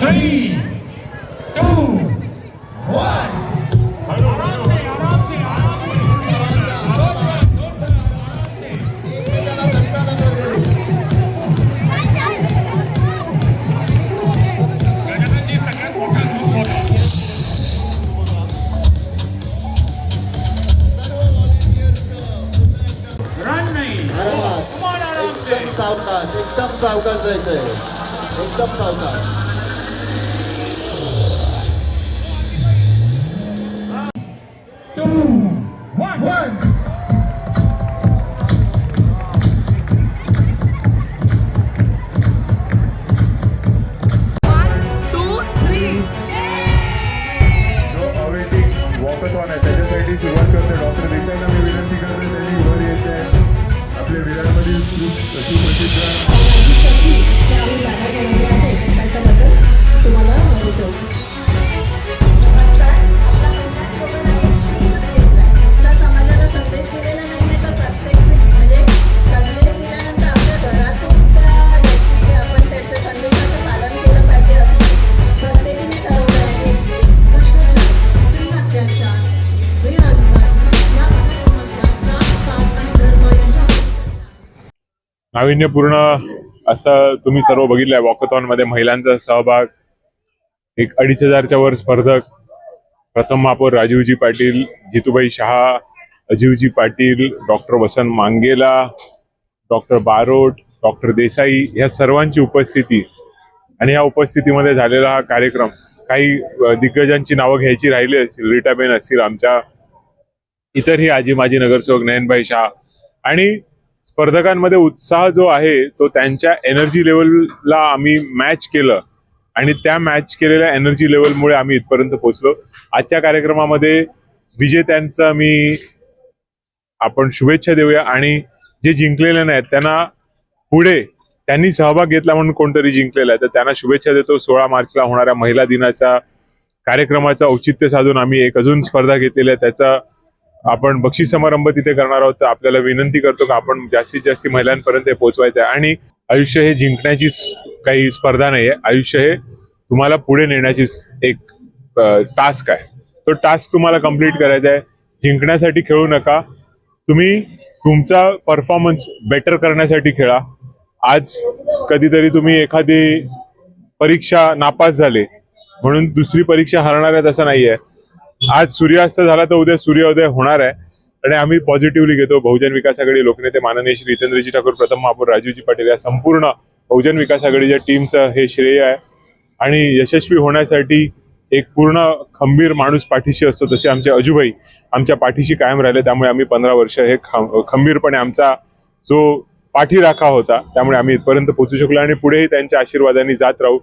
three, two, one. आराम से, आराम से, आराम से. गजाननजी सगळ्यात मोठा ग्रुप होता. Run नाही. अरे वा. Come on, आराम से. एकदम सावकाश एकदम सावकाश जायचंय एकदम सावकाश Awaiting on आहे. त्याच्यासाठी सुरुवात करते. डॉक्टर देसाईंना मी विनंती करतो. त्यांनी वर यायचं. आहे आपल्या विरारमधील खूप सुप्रसिद्ध समाजाला नाविन्यपूर्ण असं तुम्ही सर्व बघितलंय. वॉकथॉनमध्ये महिलांचा सहभाग एक अडीच हजारच्या वर स्पर्धक. प्रथम महापौर Rajivji Patil जितूबाई Shah अजीवजी Patil doctor Vasant Mangela doctor Barot doctor Desai या सर्वांची उपस्थिती आणि या उपस्थितीमध्ये झालेला हा कार्यक्रम काही दिग्गजांची नावं घ्यायची राहिली असतील. रिटाबेन असतील आमच्या. इतरही आजी माजी नगरसेवक नयनभाई शहा. आणि स्पर्धकांमध्ये उत्साह जो आहे तो त्यांच्या एनर्जी लेवलला आम्ही मॅच केलं. आणि त्या मॅच केलेल्या एनर्जी लेवलमुळे आम्ही इथपर्यंत पोहोचलो. आजच्या कार्यक्रमामध्ये विजेत्यांचा मी आपण शुभेच्छा देऊया. आणि जे जिंकलेले नाहीत त्यांना पुढे त्यांनी सहभाग घेतला म्हणून कोणतरी जिंकलेला आहे. तर त्यांना शुभेच्छा देतो. सोळा मार्चला होणाऱ्या महिला दिनाचा कार्यक्रमाचं औचित्य साधून आम्ही एक अजून स्पर्धा घेतलेली आहे. त्याचा आपण बक्षीस समारंभ तिथे करणार आहोत तर आपल्याला विनंती करतो की आपण जास्तीत जास्त महिलांपर्यंत हे पोहोचवायचं आहे. आणि आयुष्य हे जिंकण्याची काही स्पर्धा नाही आहे आयुष्य हे तुम्हाला पुढे नेण्याची एक टास्क आहे. तो टास्क तुम्हाला कंप्लीट करायचा आहे. जिंकण्यासाठी खेळू नका. तुम्ही तुमचा परफॉर्मन्स बेटर करण्यासाठी खेळा. आज कधीतरी तुम्ही एखादी परीक्षा नापास झाले म्हणून दुसरी परीक्षा हरणार आहे तसं नाही नाहीये. आज सूर्यास्त झाला तर उद्या सूर्योदय होणार आहे. आणि आम्ही पॉझिटिव्हली घेतो. बहुजन विकास आघाडी लोकनेते माननीय श्री जितेंद्रजी ठाकूर प्रथम महापौर राजूजी पाटील या संपूर्ण बहुजन विकास आघाडीच्या टीमचं हे श्रेय आहे. आणि यशस्वी होण्यासाठी एक पूर्ण खंबीर माणूस पाठीशी असतो तसे आमचे अजूबाई आमच्या पाठीशी कायम राहिले. त्यामुळे आम्ही पंधरा वर्ष हे खं- खंबीरपणे आमचा जो पाठीराखा होता त्यामुळे आम्ही इथपर्यंत पोहोचू शकलो आणि पुढेही त्यांच्या आशीर्वादाने जात राहू.